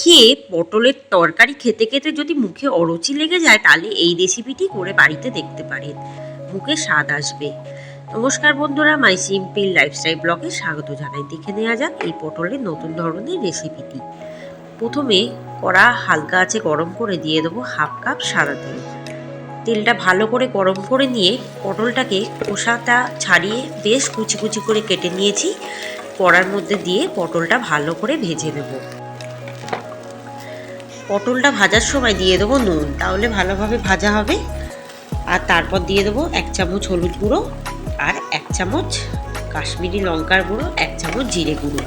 খেয়ে পটলের তরকারি খেতে খেতে যদি মুখে অরুচি লেগে যায়, তাহলে এই রেসিপিটি করে বাড়িতে দেখতে পারেন। মুখে স্বাদ আসবে। নমস্কার বন্ধুরা, মাই সিম্পল লাইফস্টাইল ব্লগে স্বাগত জানাই। দেখে নেওয়া যাক এই পটলের নতুন ধরনের রেসিপিটি প্রথমে কড়া হালকা আছে গরম করে দিয়ে দেবো হাফ কাপ সাদা তেল। তেলটা ভালো করে গরম করে নিয়ে পটলটাকে খোসাটা ছাড়িয়ে বেশ কুচি কুচি করে কেটে নিয়েছি। কড়ার মধ্যে দিয়ে পটলটা ভালো করে ভেজে নেব। পটলটা ভাজার সময় দিয়ে দেবো নুন। তাহলে ভালোভাবে ভাজা হবে। আর তারপর দিয়ে দেবো এক চামচ হলুদ গুঁড়ো আর এক চামচ কাশ্মীরি লঙ্কার গুঁড়ো, এক চামচ জিরে গুঁড়ো।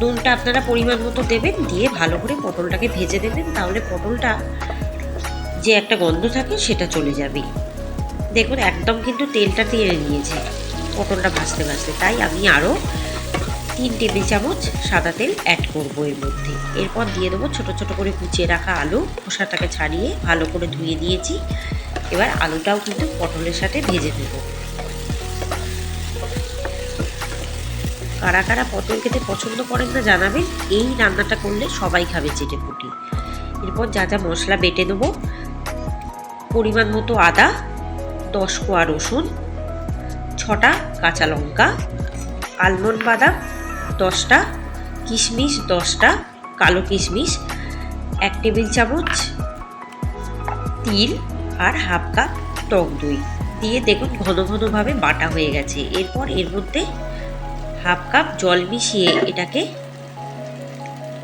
নুনটা আপনারা পরিমাণ মতো দেবেন, দিয়ে ভালো করে পটলটাকে ভেজে দেবেন। তাহলে পটলটা যে একটা গন্ধ থাকে সেটা চলে যাবে। দেখুন, একদম কিন্তু তেলটা তেলে নিয়েছে। পটলটা ভাজতে ভাজতে। তাই আমি আরও তিন টেবিল চামচ সাদা তেল অ্যাড করব এর মধ্যে। এরপর দিয়ে দেবো ছোট ছোট করে কুচিয়ে রাখা আলু। খোসাটাকে ছাড়িয়ে ভালো করে ধুয়ে নিয়েছি এবার আলুটাও কিন্তু পটলের সাথে ভেজে দেবো কারা কারা পটল খেতে পছন্দ করেন না জানাবেন। এই রান্নাটা করলে সবাই খাবে চেটে ফুটি এরপর যা যা মশলা বেটে নেব, পরিমাণ মতো আদা, দশ কোয়া রসুন, ছটা কাঁচা লঙ্কা, আলমন্ড বাদাম দশটা, কিশমিশ দশটা, কালো কিশমিশ, এক টেবিল চামচ, তিল আর হাফ কাপ টক দই। দিয়ে দেখুন ঘন ঘনভাবে বাটা হয়ে গেছে। এরপর এর মধ্যে হাফ কাপ জল মিশিয়ে এটাকে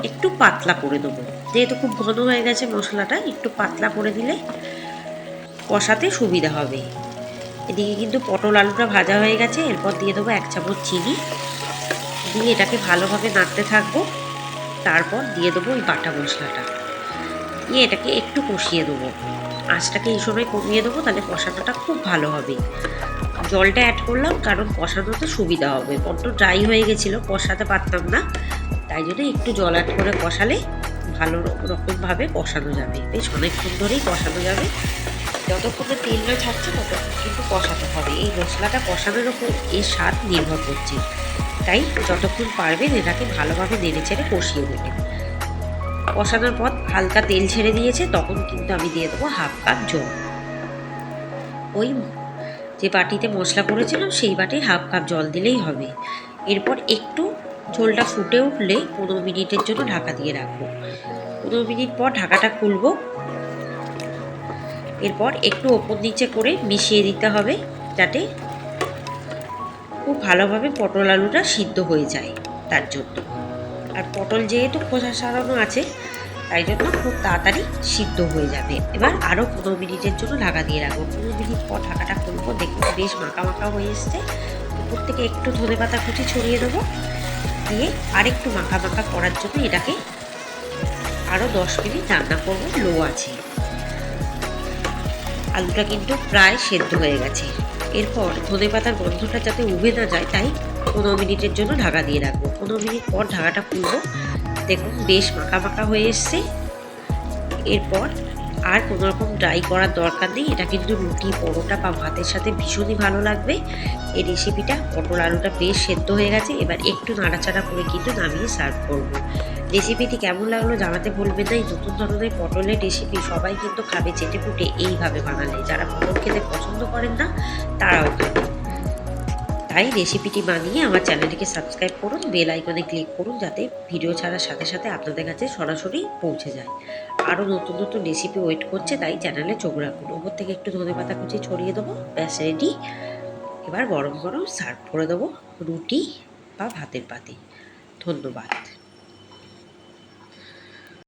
একটু পাতলা করে দেবো। যেহেতু খুব ঘন হয়ে গেছে মশলাটা, একটু পাতলা করে দিলে কষাতে সুবিধা হবে। এদিকে কিন্তু পটল আলুটা ভাজা হয়ে গেছে। এরপর দিয়ে দেবো এক চামচ চিনি। দিয়ে এটাকে ভালোভাবে নাড়তে থাকব। তারপর দিয়ে দেবো ওই বাটা মশলাটা। দিয়ে এটাকে একটু কষিয়ে দেবো। আঁচটাকে এই সময় কমিয়ে দেবো, তাহলে কষানোটা খুব ভালো হবে। জলটা অ্যাড করলাম, কারণ কষানোতে সুবিধা হবে। বড্ড ড্রাই হয়ে গেছিল, কষাতে পারতাম না। তাই জন্য একটু জল অ্যাড করে কষালে ভালো রকমভাবে কষানো যাবে। বেশ অনেকক্ষণ ধরেই কষানো যাবে। যতক্ষণে তেল না ছাড়ছে, ততক্ষণ কিন্তু কষাতে হবে। এই মশলাটা কষানোর ওপর এর স্বাদ নির্ভর করছে। তাই যতক্ষণ পারবেন এটাকে ভালোভাবে নেড়ে চেড়ে কষিয়ে দেবেন কষানোর পর হালকা তেল ছেড়ে দিয়েছে, তখন কিন্তু আমি দিয়ে দেবো হাফ কাপ জল। ওই যে বাটিতে মশলা করেছিলাম, সেই বাটির হাফ কাপ জল দিলেই হবে। এরপর একটু ঝোলটা ফুটে উঠলে পনেরো মিনিটের জন্য ঢাকা দিয়ে রাখব। পনেরো মিনিট পর ঢাকাটা খুলবো। এরপর একটু ওপর নিচে করে মিশিয়ে দিতে হবে যাতে খুব ভালোভাবে পটল আলুটা সিদ্ধ হয়ে যায় তার জন্য। আর পটল যেহেতু খোসা সারানো আছে, তাই জন্য খুব তাড়াতাড়ি সিদ্ধ হয়ে যাবে। এবার আরও পনেরো মিনিটের জন্য ঢাকা দিয়ে রাখব। পনেরো মিনিট পর ঢাকাটা খুলবো দেখুন বেশ মাখা মাখা হয়ে এসছে। উপর থেকে একটু ধনে পাতা কুচি ছড়িয়ে দেবো। দিয়ে আরেকটু মাখা মাখা করার জন্য এটাকে আরও দশ মিনিট রান্না করব, লো আছে আলুটা কিন্তু প্রায় সেদ্ধ হয়ে গেছে। এরপর ধনে পাতার গন্ধটা যাতে উবে না যায়, তাই পনেরো মিনিটের জন্য ঢাকা দিয়ে রাখব। পনেরো মিনিট পর ঢাকাটা খুলবো। দেখুন, বেশ মাখা মাখা হয়ে এসছে। এরপর আর কোনো রকম ড্রাই করার দরকার নেই। এটা কিন্তু রুটি, পরোটা বা ভাতের সাথে ভীষণই ভালো লাগবে। এই রেসিপিটা পটল আলুটা বেশ সেদ্ধ হয়ে গেছে। এবার একটু নাড়াচাড়া করে কিন্তু নামিয়ে সার্ভ করব। রেসিপিটি কেমন লাগল জানাতে ভুলবেন না। এই নতুন ধরনের পটলের রেসিপি সবাই কিন্তু খাবে চেটে ফুটে এইভাবে বানালে। যারা পটল খেতে পছন্দ করেন না, তারাও খাবে। তাই রেসিপিটি বানিয়ে আমার চ্যানেলটিকে সাবস্ক্রাইব করুন বেল আইকনে ক্লিক করুন, যাতে ভিডিও ছাড়ার সাথে সাথে আপনাদের কাছে সরাসরি পৌঁছে যায়। আরও নতুন নতুন রেসিপি ওয়েট করছে, তাই চ্যানেলে চোখ রাখুন। ওপর থেকে একটু ধনে পাতা কুচি ছড়িয়ে দেবো, ব্যাস রেডি এবার গরম গরম সার্ভ করে দেবো রুটি বা ভাতের পাতে। ধন্যবাদ।